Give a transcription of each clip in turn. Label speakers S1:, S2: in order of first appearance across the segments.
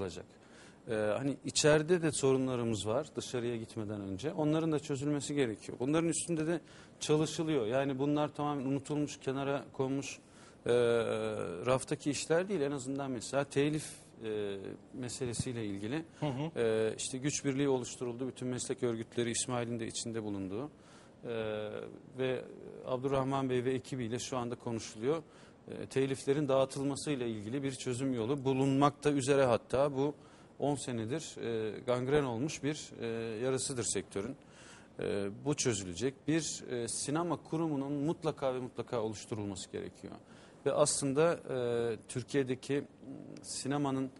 S1: yapılacak. Ee, hani içeride de sorunlarımız var dışarıya gitmeden önce. Onların da çözülmesi gerekiyor. Bunların üstünde de çalışılıyor. Yani bunlar tamamen unutulmuş, kenara konmuş e, raftaki işler değil. En azından mesela telif e, meselesiyle ilgili e, işte güç birliği oluşturuldu. Bütün meslek örgütleri İsmail'in de içinde bulunduğu e, ve Abdurrahman Bey ve ekibiyle şu anda konuşuluyor. E, teliflerin dağıtılmasıyla ilgili bir çözüm yolu bulunmakta üzere hatta bu 10 senedir e, gangren olmuş bir e, yarısıdır sektörün. E, bu çözülecek. Bir e, sinema kurumunun mutlaka ve mutlaka oluşturulması gerekiyor. Ve aslında e, Türkiye'deki sinemanın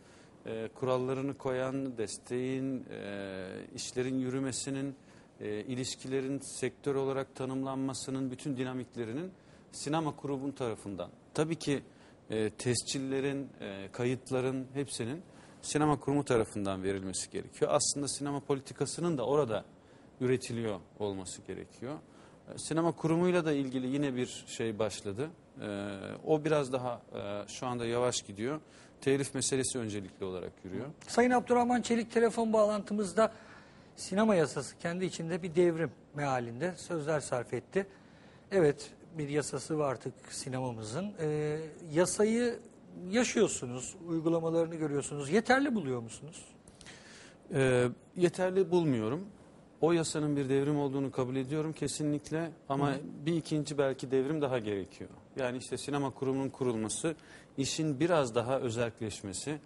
S1: e, kurallarını koyan, desteğin, e, işlerin yürümesinin, e, ilişkilerin sektör olarak tanımlanmasının bütün dinamiklerinin sinema kurumun tarafından. Tabii ki e, tescillerin, e, kayıtların hepsinin sinema kurumu tarafından verilmesi gerekiyor. Aslında sinema politikasının da orada üretiliyor olması gerekiyor. E, Sinema kurumuyla da ilgili yine bir şey başladı. E, o biraz daha e, şu anda yavaş gidiyor. Telif meselesi öncelikli olarak yürüyor.
S2: Sayın Abdurrahman Çelik telefon bağlantımızda sinema yasası kendi içinde bir devrim mealinde sözler sarf etti. Evet bir yasası var artık sinemamızın. Ee, yasayı yaşıyorsunuz, uygulamalarını görüyorsunuz. Yeterli buluyor musunuz?
S1: E, yeterli bulmuyorum. O yasanın bir devrim olduğunu kabul ediyorum kesinlikle ama bir ikinci belki devrim daha gerekiyor. Yani işte sinema kurumunun kurulması, işin biraz daha özelleşmesi.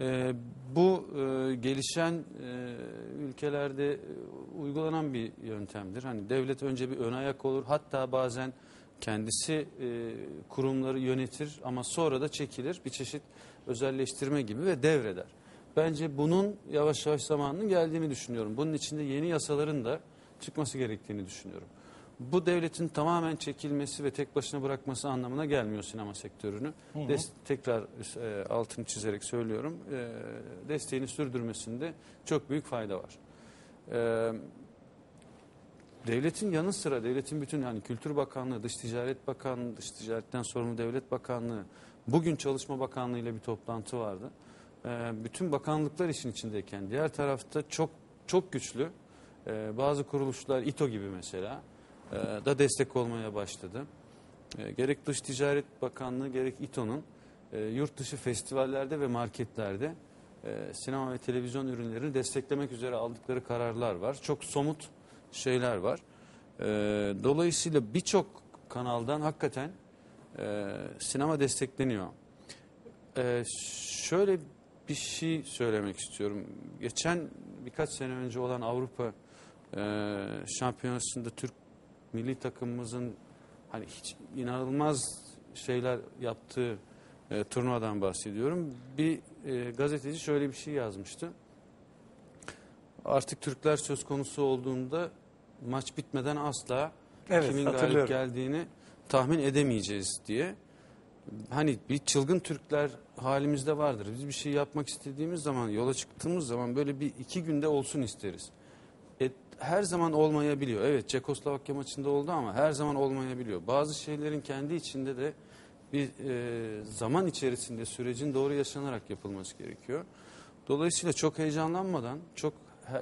S1: Ee, bu e, gelişen e, ülkelerde e, uygulanan bir yöntemdir. Hani devlet önce bir ön ayak olur hatta bazen kendisi e, kurumları yönetir ama sonra da çekilir bir çeşit özelleştirme gibi ve devreder. Bence bunun yavaş yavaş zamanının geldiğini düşünüyorum. Bunun içinde yeni yasaların da çıkması gerektiğini düşünüyorum. Bu devletin tamamen çekilmesi ve tek başına bırakması anlamına gelmiyor sinema sektörünü. Des- tekrar e, altını çizerek söylüyorum. E, desteğini sürdürmesinde çok büyük fayda var. E, devletin yanı sıra devletin bütün yani Kültür Bakanlığı, Dış Ticaret Bakanlığı, Dış Ticaretten sorumlu Devlet Bakanlığı, bugün Çalışma Bakanlığı ile bir toplantı vardı. Ee, bütün bakanlıklar işin içindeyken diğer tarafta çok çok güçlü e, bazı kuruluşlar İTO gibi mesela e, da destek olmaya başladı. E, gerek Dış Ticaret Bakanlığı gerek İTO'nun e, yurt dışı festivallerde ve marketlerde e, sinema ve televizyon ürünlerini desteklemek üzere aldıkları kararlar var. Çok somut şeyler var. E, dolayısıyla birçok kanaldan hakikaten e, sinema destekleniyor. E, şöyle bir şey söylemek istiyorum. Geçen birkaç sene önce olan Avrupa e, şampiyonasında Türk milli takımımızın hani hiç inanılmaz şeyler yaptığı e, turnuvadan bahsediyorum. Bir e, gazeteci şöyle bir şey yazmıştı. Artık Türkler söz konusu olduğunda maç bitmeden asla
S2: Evet,
S1: kimin galip geldiğini tahmin edemeyeceğiz diye. Hani bir çılgın Türkler halimizde vardır. Biz bir şey yapmak istediğimiz zaman, yola çıktığımız zaman böyle bir iki günde olsun isteriz. E, her zaman olmayabiliyor. Evet Çekoslovakya maçında oldu ama her zaman olmayabiliyor. Bazı şeylerin kendi içinde de bir e, zaman içerisinde sürecin doğru yaşanarak yapılması gerekiyor. Dolayısıyla çok heyecanlanmadan, çok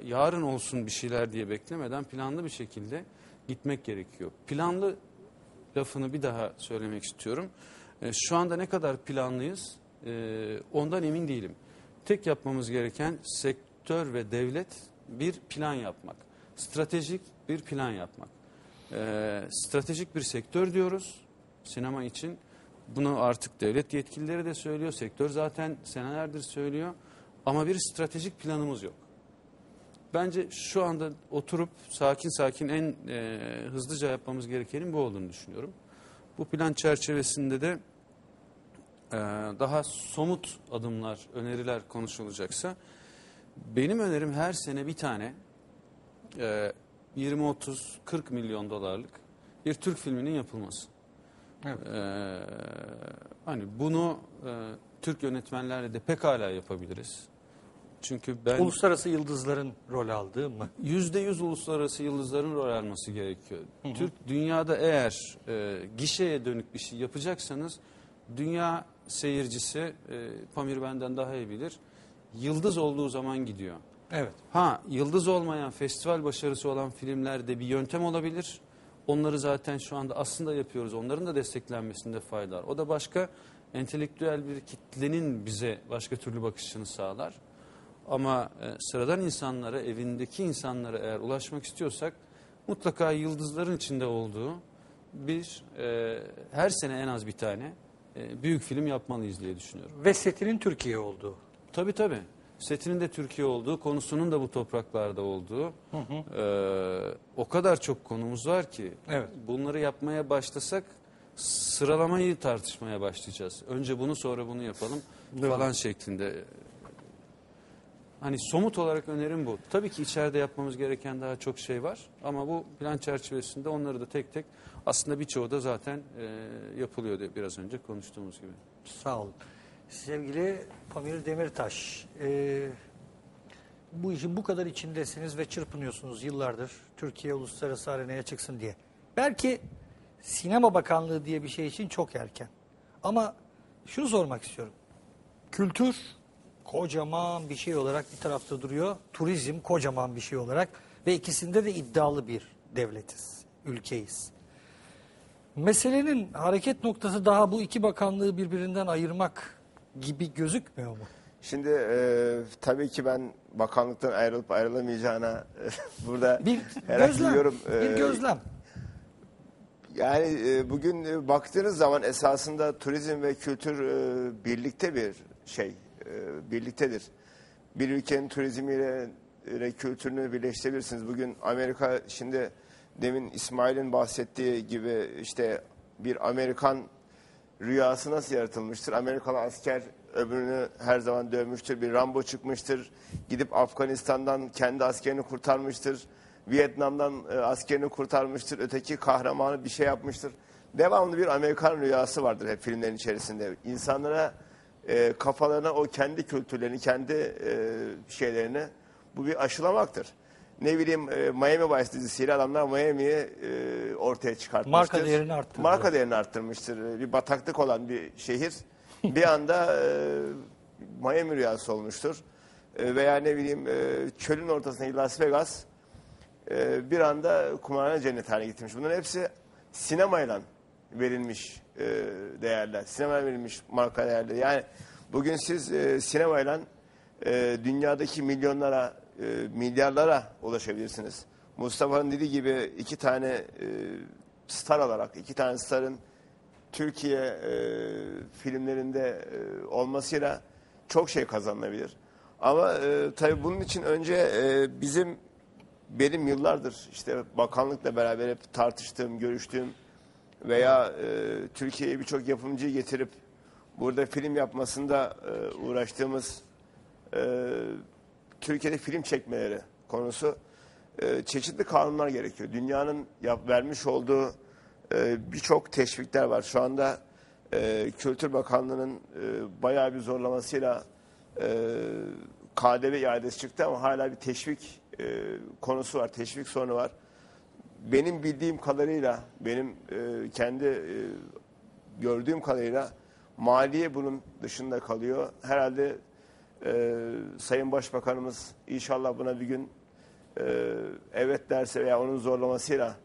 S1: yarın olsun bir şeyler diye beklemeden planlı bir şekilde gitmek gerekiyor. Planlı lafını bir daha söylemek istiyorum. E, şu anda ne kadar planlıyız e, ondan emin değilim. Tek yapmamız gereken sektör ve devlet bir plan yapmak. Stratejik bir plan yapmak. E, stratejik bir sektör diyoruz sinema için. Bunu artık devlet yetkilileri de söylüyor. Sektör zaten senelerdir söylüyor. Ama bir stratejik planımız yok. Bence şu anda oturup sakin sakin en e, hızlıca yapmamız gerekenin bu olduğunu düşünüyorum. Bu plan çerçevesinde de e, daha somut adımlar, öneriler konuşulacaksa benim önerim her sene bir tane e, 20, 30, 40 milyon dolarlık bir Türk filminin yapılması.
S2: Evet.
S1: E, hani bunu e, Türk yönetmenlerle de pekala yapabiliriz. Çünkü ben
S2: Uluslararası yıldızların rol aldığı mı?
S1: yüzde yüz uluslararası yıldızların rol alması gerekiyor. Türk dünyada eğer e, gişeye dönük bir şey yapacaksanız dünya seyircisi e, Pamir benden daha iyi bilir. yıldız olduğu zaman gidiyor.
S2: Evet.
S1: Ha yıldız olmayan festival başarısı olan filmlerde bir yöntem olabilir. Onları zaten şu anda aslında yapıyoruz. Onların da desteklenmesinde fayda var. O da başka entelektüel bir kitlenin bize başka türlü bakışını sağlar. Ama e, sıradan insanlara, evindeki insanlara eğer ulaşmak istiyorsak mutlaka yıldızların içinde olduğu bir e, her sene en az bir tane e, büyük film yapmalıyız diye düşünüyorum.
S2: Ve setinin Türkiye olduğu.
S1: Tabii tabii. Setinin de Türkiye olduğu, konusunun da bu topraklarda olduğu e, o kadar çok konumuz var ki
S2: Evet.
S1: bunları yapmaya başlasak sıralamayı tartışmaya başlayacağız. Önce bunu sonra bunu yapalım falan şeklinde. Hani somut olarak önerim bu. Tabii ki içeride yapmamız gereken daha çok şey var ama bu plan çerçevesinde onları da tek tek aslında birçoğu da zaten e, yapılıyor diye biraz önce konuştuğumuz gibi.
S2: Sağ olun. Sevgili Pamir Demirtaş, e, bu işin bu kadar içindesiniz ve çırpınıyorsunuz yıllardır Türkiye uluslararası arenaya çıksın diye. Belki Sinema Bakanlığı diye bir şey için çok erken. Ama şunu sormak istiyorum. Kültür kocaman bir şey olarak bir tarafta duruyor. Turizm kocaman bir şey olarak ve ikisinde de iddialı bir devletiz, ülkeyiz. Meselenin hareket noktası daha bu iki bakanlığı birbirinden ayırmak gibi gözükmüyor mu?
S3: Şimdi e, tabii ki ben bakanlıktan ayrılıp ayrılamayacağına e, burada
S2: Bir gözlem,
S3: yorum,
S2: bir
S3: e,
S2: gözlem.
S3: Yani e, bugün e, baktığınız zaman esasında turizm ve kültür e, birlikte bir şey, birliktedir. Bir ülkenin turizmiyle ile kültürünü birleştirebilirsiniz. Bugün Amerika şimdi demin İsmail'in bahsettiği gibi işte bir Amerikan rüyası nasıl yaratılmıştır? Amerikalı asker öbürünü her zaman dövmüştür. Bir Rambo çıkmıştır. Gidip Afganistan'dan kendi askerini kurtarmıştır. Vietnam'dan e, askerini kurtarmıştır. Öteki kahramanı bir şey yapmıştır. Devamlı bir Amerikan rüyası vardır hep filmlerin içerisinde. İnsanlara e, kafalarına o kendi kültürlerini, kendi e, şeylerini bu bir aşılamaktır. Ne bileyim e, Miami Vice dizisiyle adamlar Miami'yi e, ortaya çıkartmıştır.
S2: Marka değerini arttırdı.
S3: Marka değerini arttırmıştır. Bir bataklık olan bir şehir bir anda e, Miami rüyası olmuştur. E, veya ne bileyim e, çölün ortasındaki Las Vegas e, bir anda kumarhane cennet haline getirmiş. Bunların hepsi sinemayla verilmiş e, değerler. Sinemaya verilmiş marka değerler. Yani bugün siz e, sinemayla e, dünyadaki milyonlara, e, milyarlara ulaşabilirsiniz. Mustafa'nın dediği gibi iki tane star olarak, iki tane starın Türkiye filmlerinde olmasıyla çok şey kazanılabilir. Ama e, tabii bunun için önce e, bizim benim yıllardır işte bakanlıkla beraber hep tartıştığım, görüştüğüm veya e, Türkiye'ye birçok yapımcıyı getirip burada film yapmasında e, uğraştığımız e, Türkiye'de film çekmeleri konusu e, çeşitli kanunlar gerekiyor. Dünyanın yap, vermiş olduğu e, birçok teşvikler var. Şu anda e, Kültür Bakanlığı'nın e, bayağı bir zorlamasıyla e, KDV iadesi çıktı ama hala bir teşvik e, konusu var, teşvik sorunu var. Benim bildiğim kadarıyla, benim e, kendi e, gördüğüm kadarıyla maliye bunun dışında kalıyor. Herhalde e, Sayın Başbakanımız inşallah buna bir gün e, evet derse veya onun zorlamasıyla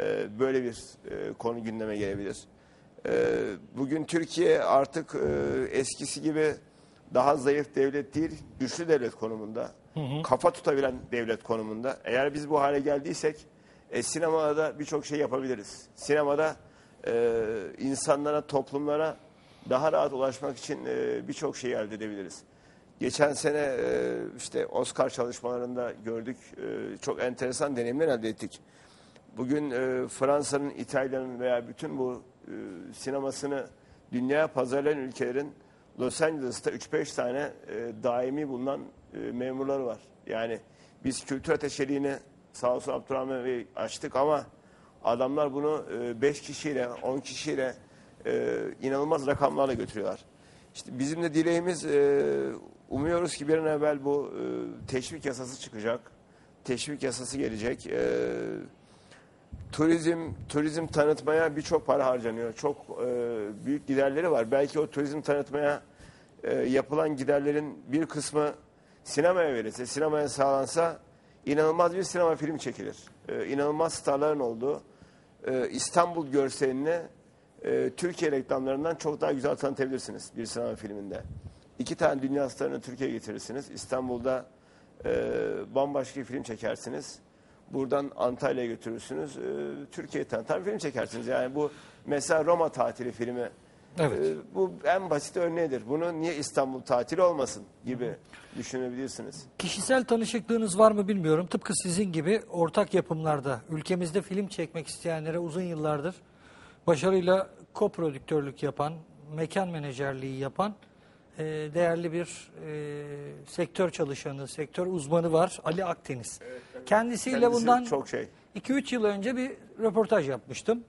S3: e, böyle bir e, konu gündeme gelebilir. E, bugün Türkiye artık e, eskisi gibi daha zayıf devlet değil, güçlü devlet konumunda. Kafa tutabilen devlet konumunda. Eğer biz bu hale geldiysek e, sinemada da birçok şey yapabiliriz. Sinemada e, insanlara, toplumlara daha rahat ulaşmak için e, birçok şey elde edebiliriz. Geçen sene e, işte Oscar çalışmalarında gördük. E, çok enteresan deneyimler elde ettik. Bugün e, Fransa'nın, İtalya'nın veya bütün bu e, sinemasını dünyaya pazarlayan ülkelerin Los Angeles'ta 3-5 tane e, daimi bulunan e, memurları var. Yani biz kültür ateşeliğini sağ olsun Abdurrahman Bey açtık ama adamlar bunu 5 kişiyle, 10 kişiyle e, inanılmaz rakamlarla götürüyorlar. İşte bizim de dileğimiz e, umuyoruz ki bir an evvel bu e, teşvik yasası çıkacak. Teşvik yasası gelecek. E, turizm turizm tanıtmaya birçok para harcanıyor. Çok e, büyük giderleri var. Belki o turizm tanıtmaya e, yapılan giderlerin bir kısmı sinemaya verilse, sinemaya sağlansa inanılmaz bir sinema filmi çekilir. Ee, inanılmaz starların olduğu e, İstanbul görselini e, Türkiye reklamlarından çok daha güzel tanıtabilirsiniz bir sinema filminde. İki tane dünya starını Türkiye'ye getirirsiniz. İstanbul'da e, bambaşka bir film çekersiniz. Buradan Antalya'ya götürürsünüz. E, Türkiye'ye tanıtan film çekersiniz. Yani bu mesela Roma tatili filmi.
S2: Evet.
S3: e, bu en basit örneğidir. Bunu niye İstanbul tatili olmasın gibi düşünebilirsiniz.
S2: Kişisel tanışıklığınız var mı bilmiyorum. Tıpkı sizin gibi ortak yapımlarda ülkemizde film çekmek isteyenlere uzun yıllardır başarıyla koprodüktörlük yapan, mekan menajerliği yapan e, değerli bir e, sektör çalışanı, sektör uzmanı var Ali Akdeniz. Kendisiyle
S3: Kendisi
S2: bundan
S3: çok şey.
S2: 2-3 yıl önce bir röportaj yapmıştım.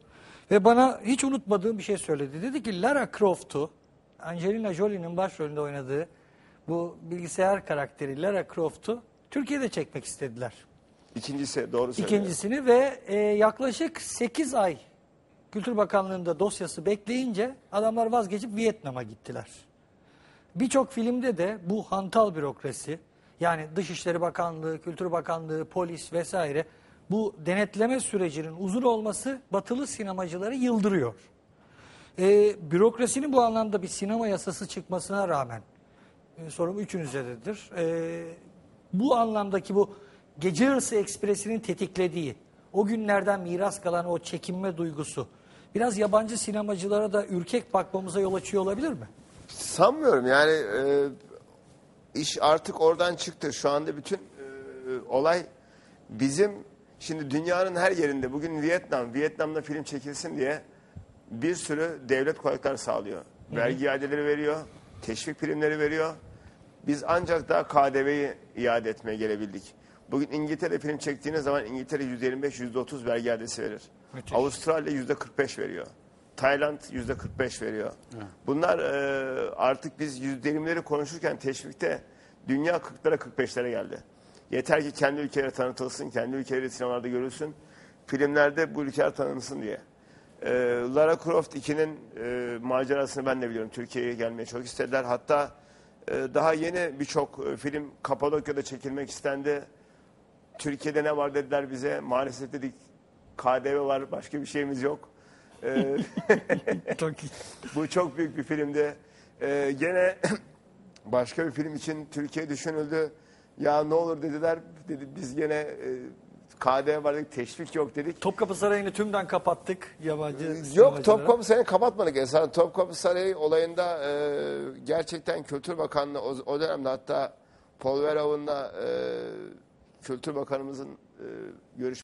S2: Ve bana hiç unutmadığım bir şey söyledi. Dedi ki Lara Croft'u, Angelina Jolie'nin başrolünde oynadığı bu bilgisayar karakteri Lara Croft'u Türkiye'de çekmek istediler.
S3: İkincisi doğru söylüyor.
S2: İkincisini ve e, yaklaşık 8 ay Kültür Bakanlığı'nda dosyası bekleyince adamlar vazgeçip Vietnam'a gittiler. Birçok filmde de bu hantal bürokrasi yani Dışişleri Bakanlığı, Kültür Bakanlığı, polis vesaire bu denetleme sürecinin uzun olması batılı sinemacıları yıldırıyor. E, bürokrasinin bu anlamda bir sinema yasası çıkmasına rağmen e, sorum üçünüzdedir. E, bu anlamdaki bu gece yarısı ekspresinin tetiklediği o günlerden miras kalan o çekinme duygusu biraz yabancı sinemacılara da ürkek bakmamıza yol açıyor olabilir mi?
S3: Sanmıyorum yani e, iş artık oradan çıktı. Şu anda bütün e, olay bizim şimdi dünyanın her yerinde bugün Vietnam, Vietnam'da film çekilsin diye bir sürü devlet kolaylıklar sağlıyor. Vergi iadeleri veriyor, teşvik primleri veriyor. Biz ancak daha KDV'yi iade etmeye gelebildik. Bugün İngiltere film çektiğiniz zaman İngiltere %25-%30 vergi iadesi verir.
S2: Müthiş.
S3: Avustralya %45 veriyor. Tayland %45 veriyor. Bunlar e, artık biz %20'leri konuşurken teşvikte dünya 40'lara 45'lere geldi. Yeter ki kendi ülkeleri tanıtılsın, kendi ülkeleri sinemalarda görülsün. Filmlerde bu ülkeler tanınsın diye. E, Lara Croft 2'nin e, macerasını ben de biliyorum. Türkiye'ye gelmeye çok istediler. Hatta e, daha yeni birçok e, film Kapadokya'da çekilmek istendi. Türkiye'de ne var dediler bize. Maalesef dedik KDV var başka bir şeyimiz yok.
S2: İyi.
S3: bu çok büyük bir filmdi. Ee, gene başka bir film için Türkiye düşünüldü. Ya ne olur dediler. Dedi, biz gene e, KDV var dedik, teşvik yok dedik.
S2: Topkapı Sarayı'nı tümden kapattık yabancı
S3: Yok. Topkapı Sarayı'nı kapatmadık. Esas Topkapı Sarayı olayında e, gerçekten Kültür Bakanlığı o, o dönemde hatta Paul Verhoeven'la e, Kültür Bakanımızın e, görüş